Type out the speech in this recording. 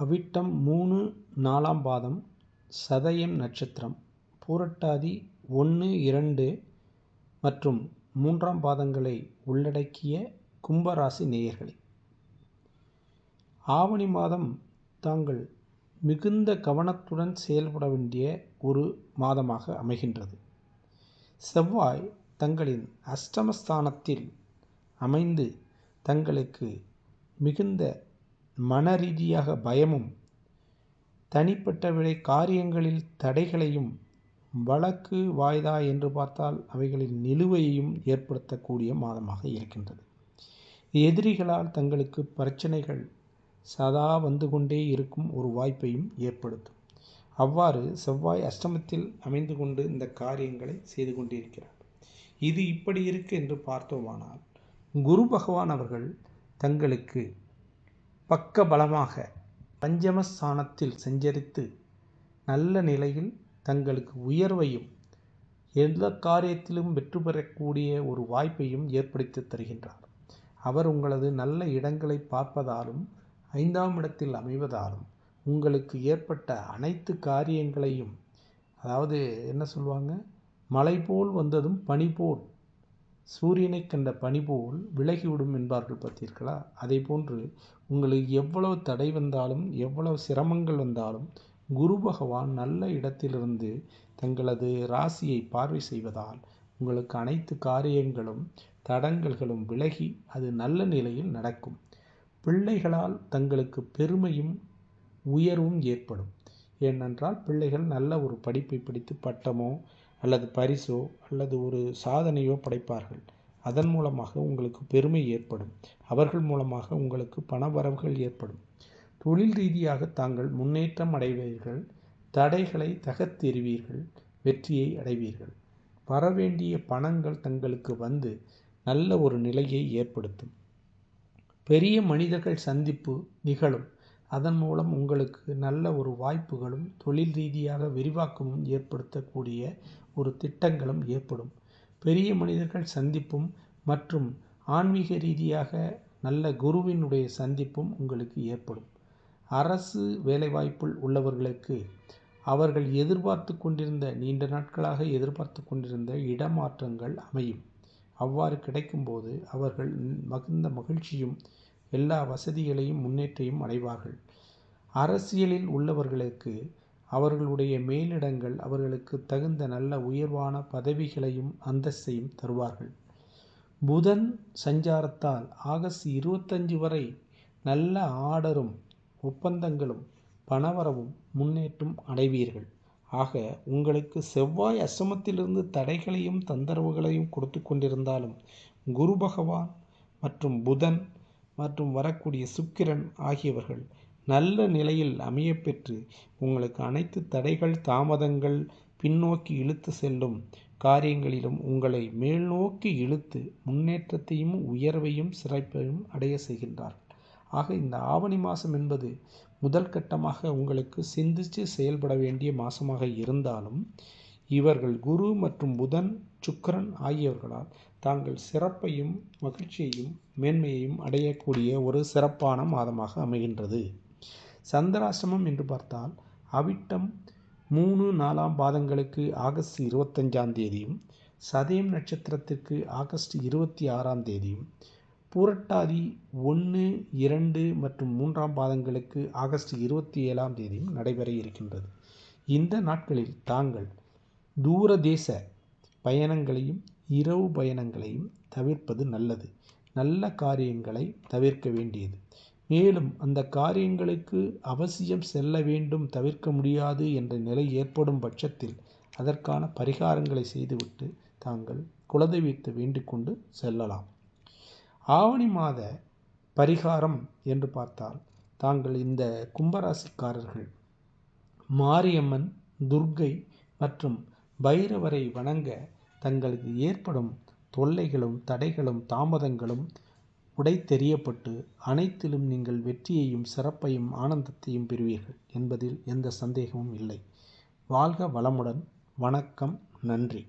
அவிட்டம் மூணு நாலாம் பாதம் சதயம் நட்சத்திரம் பூரட்டாதி ஒன்று இரண்டு மற்றும் மூன்றாம் பாதங்களை உள்ளடக்கிய கும்பராசி நேயர்களே. ஆவணி மாதம் தாங்கள் மிகுந்த கவனத்துடன் செயல்பட வேண்டிய ஒரு மாதமாக அமைகின்றது. செவ்வாய் தங்களின் அஷ்டமஸ்தானத்தில் அமைந்து தங்களுக்கு மிகுந்த மன ரீதியாக பயமும் தனிப்பட்ட விலை காரியங்களில் தடைகளையும் வழக்கு வாய்தா என்று பார்த்தால் அவைகளின் நிலுவையையும் ஏற்படுத்தக்கூடிய மாதமாக இருக்கின்றது. எதிரிகளால் தங்களுக்கு பிரச்சனைகள் சதா வந்து கொண்டே இருக்கும் ஒரு வாய்ப்பையும் ஏற்படுத்தும். அவ்வாறு செவ்வாய் அஷ்டமத்தில் அமைந்து கொண்டு இந்த காரியங்களை செய்து கொண்டிருக்கிறார். இது இப்படி இருக்கு என்று பார்த்தோமானால் குரு பகவான் அவர்கள் தங்களுக்கு பக்க பலமாக பஞ்சமஸ்தானத்தில் சஞ்சரித்து நல்ல நிலையில் தங்களுக்கு உயர்வையும் எந்த காரியத்திலும் வெற்றி பெறக்கூடிய ஒரு வாய்ப்பையும் ஏற்படுத்தி தருகின்றார். அவர் உங்களது நல்ல இடங்களை பார்ப்பதாலும் ஐந்தாம் இடத்தில் அமைவதாலும் உங்களுக்கு ஏற்பட்ட அனைத்து காரியங்களையும் அதாவது என்ன சொல்லுவாங்க மலை போல் வந்ததும் பனி போல் சூரியனை கண்ட பனி போல் விலகிவிடும் என்பார்கள் பார்த்தீர்களா? அதே போன்று உங்களுக்கு எவ்வளவு தடை வந்தாலும் எவ்வளவு சிரமங்கள் வந்தாலும் குரு பகவான் நல்ல இடத்திலிருந்து தங்களது ராசியை பார்வை செய்வதால் உங்களுக்கு அனைத்து காரியங்களும் தடங்கல்களும் விலகி அது நல்ல நிலையில் நடக்கும். பிள்ளைகளால் தங்களுக்கு பெருமையும் உயர்வும் ஏற்படும். ஏனென்றால் பிள்ளைகள் நல்ல ஒரு படிப்பை படித்து பட்டமோ அல்லது பரிசோ அல்லது ஒரு சாதனையோ படைப்பார்கள். அதன் மூலமாக உங்களுக்கு பெருமை ஏற்படும். அவர்கள் மூலமாக உங்களுக்கு பணவரவுகள் ஏற்படும். தொழில் ரீதியாக தாங்கள் முன்னேற்றம் அடைவீர்கள். தடைகளை தகர்த்தெறிவீர்கள். வெற்றியை அடைவீர்கள். வரவேண்டிய பணங்கள் தங்களுக்கு வந்து நல்ல ஒரு நிலையை ஏற்படுத்தும். பெரிய மனிதர்கள் சந்திப்பு நிகழும். அதன் மூலம் உங்களுக்கு நல்ல ஒரு வாய்ப்புகளும் தொழில் ரீதியாக விரிவாக்கமும் ஏற்படுத்தக்கூடிய ஒரு திட்டங்களும் ஏற்படும். பெரிய மனிதர்கள் சந்திப்பும் மற்றும் ஆன்மீக ரீதியாக நல்ல குருவினுடைய சந்திப்பும் உங்களுக்கு ஏற்படும். அரசு வேலைவாய்ப்பில் உள்ளவர்களுக்கு அவர்கள் எதிர்பார்த்து கொண்டிருந்த நீண்ட நாட்களாக எதிர்பார்த்து கொண்டிருந்த இடமாற்றங்கள் அமையும். அவ்வாறு கிடைக்கும்போது அவர்கள் மகிழ்ந்த மகிழ்ச்சியும் எல்லா வசதிகளையும் முன்னேற்றையும் அடைவார்கள். அரசியலில் உள்ளவர்களுக்கு அவர்களுடைய மேலிடங்கள் அவர்களுக்கு தகுந்த நல்ல உயர்வான பதவிகளையும் அந்தஸ்தையும் தருவார்கள். புதன் சஞ்சாரத்தால் ஆகஸ்ட் இருபத்தஞ்சு வரை நல்ல ஆர்டரும் ஒப்பந்தங்களும் பணவரவும் முன்னேற்றம் அடைவீர்கள். ஆக உங்களுக்கு செவ்வாய் அசமத்திலிருந்து தடைகளையும் தந்தரவுகளையும் கொடுத்து கொண்டிருந்தாலும் குரு பகவான் மற்றும் புதன் மற்றும் வரக்கூடிய சுக்கிரன் ஆகியவர்கள் நல்ல நிலையில் அமையப்பெற்று உங்களுக்கு அனைத்து தடைகள் தாமதங்கள் பின்னோக்கி இழுத்து செல்லும் காரியங்களிலும் உங்களை மேல்நோக்கி இழுத்து முன்னேற்றத்தையும் உயர்வையும் சிறப்பையும் அடைய செய்கின்றார்கள் ஆக இந்த ஆவணி மாதம் என்பது முதல் கட்டமாக உங்களுக்கு சிந்தித்து செயல்பட வேண்டிய மாதமாக இருந்தாலும் இவர்கள் குரு மற்றும் புதன் சுக்கரன் ஆகியவர்களால் தாங்கள் சிறப்பையும் மகிழ்ச்சியையும் மேன்மையையும் அடையக்கூடிய ஒரு சிறப்பான மாதமாக அமைகின்றது. சந்திராசிரமம் என்று பார்த்தால் அவிட்டம் மூணு நாலாம் பாதங்களுக்கு ஆகஸ்ட் இருபத்தஞ்சாம் தேதியும் சதயம் நட்சத்திரத்திற்கு ஆகஸ்ட் இருபத்தி ஆறாம் தேதியும் பூரட்டாதி ஒன்று இரண்டு மற்றும் மூன்றாம் பாதங்களுக்கு ஆகஸ்ட் இருபத்தி ஏழாம் தேதியும் நடைபெற இருக்கின்றது. இந்த நாட்களில் தாங்கள் தூர தேச பயணங்களையும் இரவு பயணங்களையும் தவிர்ப்பது நல்லது. நல்ல காரியங்களை தவிர்க்க வேண்டியது. மேலும் அந்த காரியங்களுக்கு அவசியம் செல்ல வேண்டும் தவிர்க்க முடியாது என்ற நிலை ஏற்படும் பட்சத்தில் அதற்கான பரிகாரங்களை செய்துவிட்டு தாங்கள் குலதெய்வத்தை வேண்டிக் கொண்டு செல்லலாம். ஆவணி மாத பரிகாரம் என்று பார்த்தால் தாங்கள் இந்த கும்பராசிக்காரர்கள் மாரியம்மன் துர்க்கை மற்றும் பைரவரை வணங்க தங்களுக்கு ஏற்படும் தொல்லைகளும் தடைகளும் தாமதங்களும் உடை தெரியப்பட்டு அனைத்திலும் நீங்கள் வெற்றியையும் சிறப்பையும் ஆனந்தத்தையும் பெறுவீர்கள் என்பதில் எந்த சந்தேகமும் இல்லை. வாழ்க வளமுடன். வணக்கம். நன்றி.